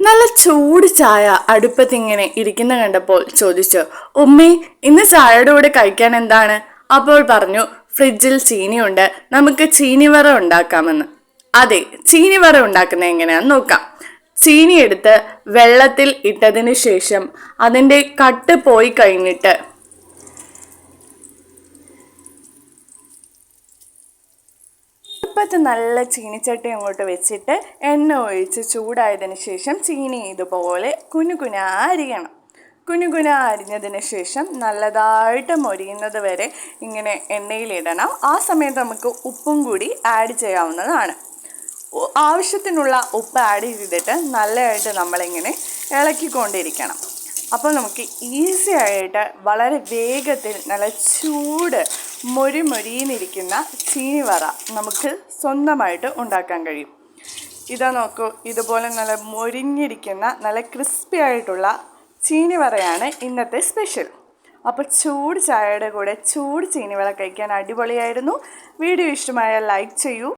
നല്ല ചൂട് ചായ അടുപ്പത്തിങ്ങനെ ഇരിക്കുന്ന കണ്ടപ്പോൾ ചോദിച്ചു ഉമ്മി ഇന്ന് ചായയുടെ കൂടെ കഴിക്കാൻ എന്താണ്? അപ്പോൾ പറഞ്ഞു ഫ്രിഡ്ജിൽ ചീനിയുണ്ട് നമുക്ക് ചീനിവറ ഉണ്ടാക്കാമെന്ന്. അതെ ചീനിവറ ഉണ്ടാക്കുന്നത് എങ്ങനെയാന്ന് നോക്കാം. ചീനി എടുത്ത് വെള്ളത്തിൽ ഇട്ടതിന് ശേഷം അതിന്റെ കട്ട് പോയി കഴിഞ്ഞിട്ട് അടുപ്പത്ത് നല്ല ചീനിച്ചട്ടി അങ്ങോട്ട് വെച്ചിട്ട് എണ്ണ ഒഴിച്ച് ചൂടായതിന് ശേഷം ചീനി ഇതുപോലെ കുനു കുന അരിയണം. കുനു കുന അരിഞ്ഞതിന് ശേഷം നല്ലതായിട്ട് മൊരിയുന്നത് വരെ ഇങ്ങനെ എണ്ണയിലിടണം. ആ സമയത്ത് നമുക്ക് ഉപ്പും കൂടി ആഡ് ചെയ്യാവുന്നതാണ്. ആവശ്യത്തിനുള്ള ഉപ്പ് ആഡ് ചെയ്തിട്ട് നല്ലതായിട്ട് നമ്മളിങ്ങനെ ഇളക്കിക്കൊണ്ടിരിക്കണം. അപ്പോൾ നമുക്ക് ഈസി ആയിട്ട് വളരെ വേഗത്തിൽ നല്ല ചൂട് മൊരി മൊരിയിന്നിരിക്കുന്ന ചീനിവറ നമുക്ക് സ്വന്തമായിട്ട് ഉണ്ടാക്കാൻ കഴിയും. ഇതാ നോക്കൂ ഇതുപോലെ നല്ല മൊരിഞ്ഞിരിക്കുന്ന നല്ല ക്രിസ്പി ആയിട്ടുള്ള ചീനിവറയാണ് ഇന്നത്തെ സ്പെഷ്യൽ അപ്പോൾ ചൂട് ചായയുടെ കൂടെ ചൂട് ചീനിവള കഴിക്കാൻ അടിപൊളിയായിരുന്നു. വീഡിയോ ഇഷ്ടമായ ലൈക്ക് ചെയ്യൂ.